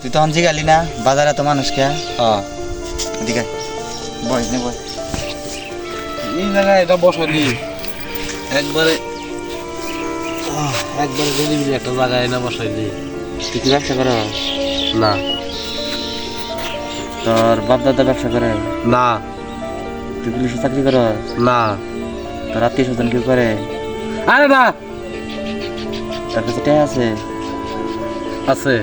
তুই তখন জিগালি না বাজারে তো মানুষকে? হ্যাঁ এদিকে বয়স নে বয় এই জায়গায় এটা বসালি একবারে একবারে গরিবি একটা জায়গায় না বসাইলি। তুই কি ব্যবসা করস? না। তোর বাপ দাদা ব্যবসা করে? না। তুই পুলিশে চাকরি করস? না। তোর আত্মীয় স্বজন কেউ করে? আরে না। তোর কাছে আছে? আছে।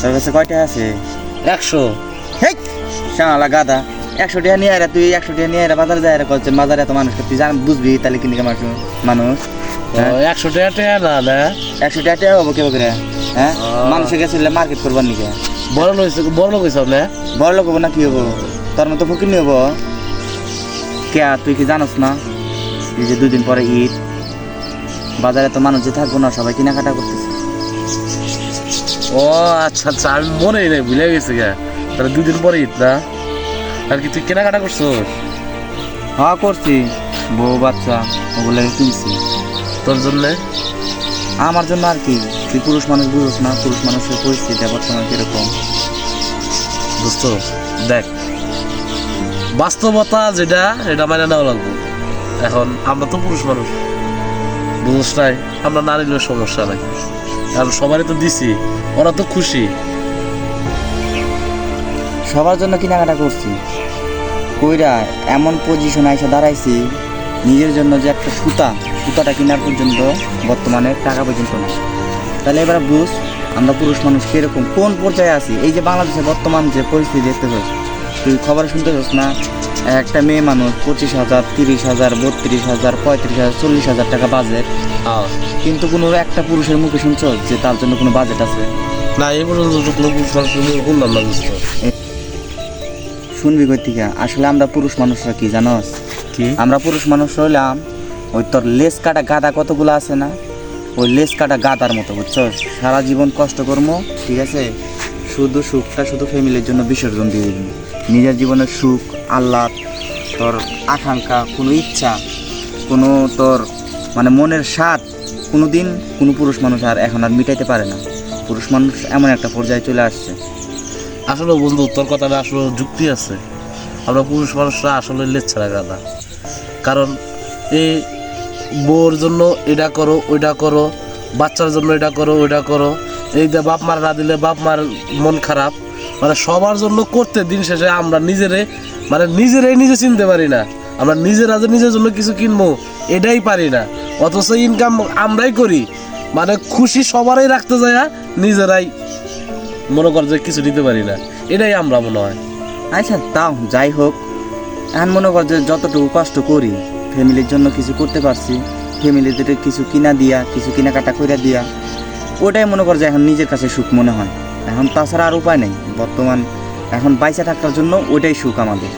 তোর কাছে কয়টা আছে? একশো। হেই শালা গাদা একশো টাকা নিয়ে আয় তুই একশো টাকা নিয়ে আয় বাজারে যায় করছেন বাজারে এত মানুষ তুই জান বুঝবি তাহলে কিনে মানুষ মানুষ। হ্যাঁ? একশো টাকা টাকা না একশো টাকা টাকা হব কেউ করে হ্যাঁ? আহ। মানুষের কাছে মার্কেট করবার নিকে। বড় লোক বড় লোক হয়েছ না বড় লোক হব না কি হব? তোর মতো ফকির নিয়ে হব? কে তুই কি জানোস না? এই যে দুদিন পরে ঈদ। বাজারে তো মানুষ যে থাকব না সবাই কেনাকাটা করতেছে। ও আচ্ছা আচ্ছা আমি মনে নেই ভুলে গেছি গা। তাহলে দুদিন পরে ঈদ না? আর কি তুই কেনাকাটা করছোস হ্যাঁ করছি। বউ বাচ্চা ওগুলো কিনছি তোর জন্যে? আমার জন্য আর কি। তুই পুরুষ মানুষ বুঝোস না পুরুষ মানুষের পরিস্থিতি বর্তমানে কীরকম? দোস্ত দেখ বাস্তবতা যেটা এটা মানে নেওয়া লাগবে। এখন আমরা তো পুরুষ মানুষ। বুঝছ নাই আমরা নারীর সমস্যা নাই। কারণ সবারই তো দিছি, ওরা তো খুশি। সবার জন্য কেনাকাটা করছি। কইরা এমন পজিশন আইসা দাঁড়াইছি, নিজের জন্য যে একটা সুতা, সুতাটা কেনার পর্যন্ত বর্তমানে টাকা পর্যন্ত না। তাহলে এবার বুঝ, আমরা পুরুষ মানুষ কীরকম, কোন পর্যায়ে আছি? এই যে বাংলাদেশে বর্তমান যে পরিস্থিতি দেখতে পাচ্ছ তুই খবর শুনতে পাচ্ছ না? একটা মেয়ে মানুষ পঁচিশ হাজার তিরিশ হাজার বত্রিশ হাজার পঁয়ত্রিশ হাজার চল্লিশ হাজার টাকা বাজেট কিন্তু কোনো একটা পুরুষের মুখে শুনছ যে তার জন্য কোনো বাজেট আছে? না এই পর্যন্ত কোনো পুরুষ শুনলাম না শুনবি কই থেকে? আসলে আমরা পুরুষ মানুষরা কি জানোস? কি? আমরা পুরুষ মানুষ হইলাম ওই তোর লেস কাটা গাদা কতগুলো আছে না? ওই লেস কাটা গাদার মতো বুঝছস সারা জীবন কষ্ট কর্ম ঠিক আছে? শুধু সুখটা শুধু ফ্যামিলির জন্য বিসর্জন দিয়ে দিবি। নিজের জীবনের সুখ, আহ্লাদ, তোর আকাঙ্ক্ষা, কোনো ইচ্ছা, কোনো তোর মানে মনের স্বাদ কোনো দিন কোনো পুরুষ মানুষ আর এখন আর মিটাইতে পারে না। পুরুষ মানুষ এমন একটা পর্যায়ে চলে আসছে। আসলে বন্ধু, তোর কথাটা আসলে যুক্তি আছে। আমরা পুরুষ মানুষরা আসলে লেচ্ছারা গাদা কারণ এই বউর জন্য এটা করো, ওইটা করো, বাচ্চার জন্য এটা করো, ওইটা করো। এই যে বাপ মার না দিলে বাপ মার মন খারাপ। মানে সবার জন্য করতে দিন শেষে আমরা নিজেরে মানে নিজেরাই নিজে চিনতে পারি না। আমরা নিজেরা যে নিজের জন্য কিছু কিনবো, এটাই পারি না। অথচ ইনকাম আমরাই করি। মানে খুশি সবারই রাখতে যায় নিজেরাই মনে কর যে কিছু নিতে পারি না। এটাই আমরা মনে হয়। আচ্ছা তাও যাই হোক। এখন মনে কর যে যতটুকু কষ্ট করি, ফ্যামিলির জন্য কিছু করতে পারছি ফ্যামিলিতে কিছু কিনা দিয়া, কিছু কেনাকাটা করে দিয়া, ওটাই মনে কর যে এখন নিজের কাছে সুখ মনে হয়। এখন তাছাড়া আর উপায় নেই। বর্তমান এখন বাইসা থাকার জন্য ওটাই সুখ আমাদের।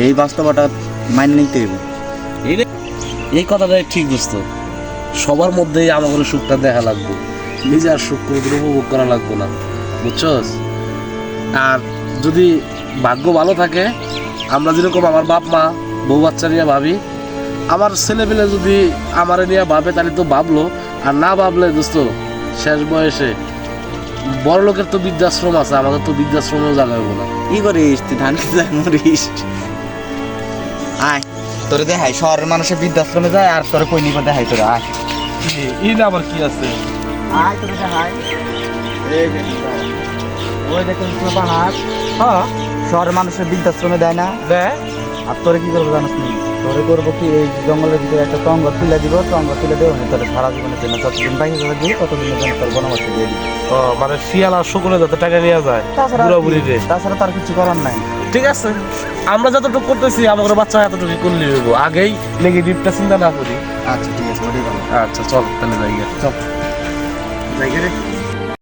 এই বাস্তবতা মাইনে নিতে হইব এই- কথাটাই ঠিক দোস্ত সবার মধ্যেই আমাদের সুখটা দেখা লাগবে। নিজে আর সুখ করে উপভোগ করা লাগবে না। বুঝছস? আর যদি ভাগ্য ভালো থাকে, আমরা যেরকম আমার বাপ মা, বউ বাচ্চা নিয়ে ভাবি, আমার ছেলেপেলে যদি আমার নিয়ে ভাবে, তাহলে তো ভাবলো। আর না ভাবলে দোস্ত, শেষ বয়সে বড় লোকের তো বৃদ্ধাশ্রম আছে আমাদের তো বৃদ্ধাশ্রমেও হব না। কি করিস তুই ধান খেতে মরিস। আয় তোরে দেখাই শহরের মানুষের বৃদ্ধাশ্রমে যায় আর তোরে কই নিব দেখাই তোরে আয়। ঈদ আবার কি আছে? আয় তোরে দেখাই। ওই দেখুন তোর পাহাড়। হ্যাঁ শহরের মানুষের বৃদ্ধাশ্রমে দেয় না। দেখ আর তোরে কি করব জানিস নি? তোরে করব কি এই জঙ্গলের ভিতরে একটা টঙ্গ তুলে দিব টঙ্গ তুলে দেবো তাহলে সারা জীবনের জন্য যতদিন বাইরে যাবে দিই ততদিনের জন্য তোর বনবাস দিয়ে দিই ও মানে শিয়াল আর শুকুরে যাতে টাকা নিয়ে যায় তাছাড়া আর বুড়া কি? বুড়ি রে তাছাড়া তার কিছু করার নাই। ঠিক আছে আমরা যতটুকু করতেছি আমাদের বাচ্চা এতটুকু করলে হইব। আগেই নেগেটিভটা চিন্তা না করি। আচ্ছা ঠিক আছে আচ্ছা চল তাহলে যাই চল। যাই রে